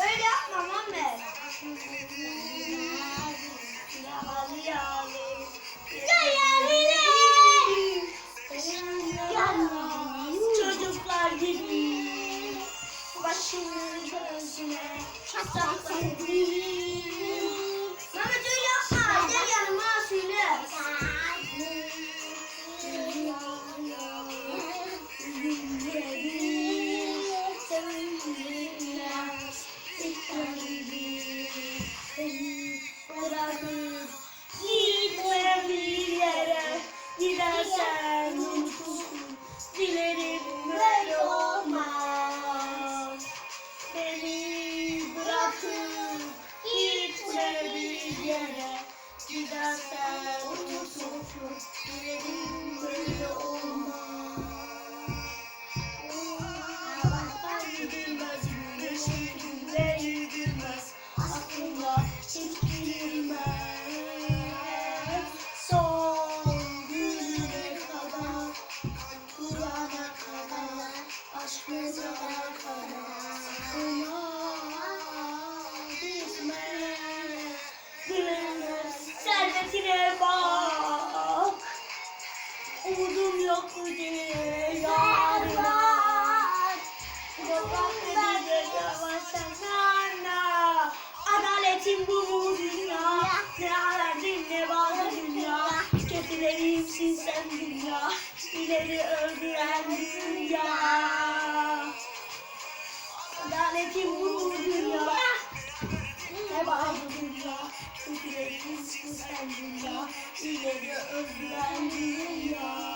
Öyle yapma Muhammed. Çocuklar gibi başını gözüne saklayayım. Mehmet yere gidersen unutulsun dilerim böyle olmaz. Gidilmez güneşin günleri gülmez aklımda hiç bilmez son gününe kadar Kur'an'a kadar aşk mezara kadar gitme Gülemez servetine bak. Umudum yok mu diye yarına. Sokakta geçemezsen sana Adaletin bu mu dünya Ne aradın ne vardı dünya. Kötülerimsin sen dünya. İleri öldüren dünya. Adaletin bu Sen dünya İleri öldüren dünya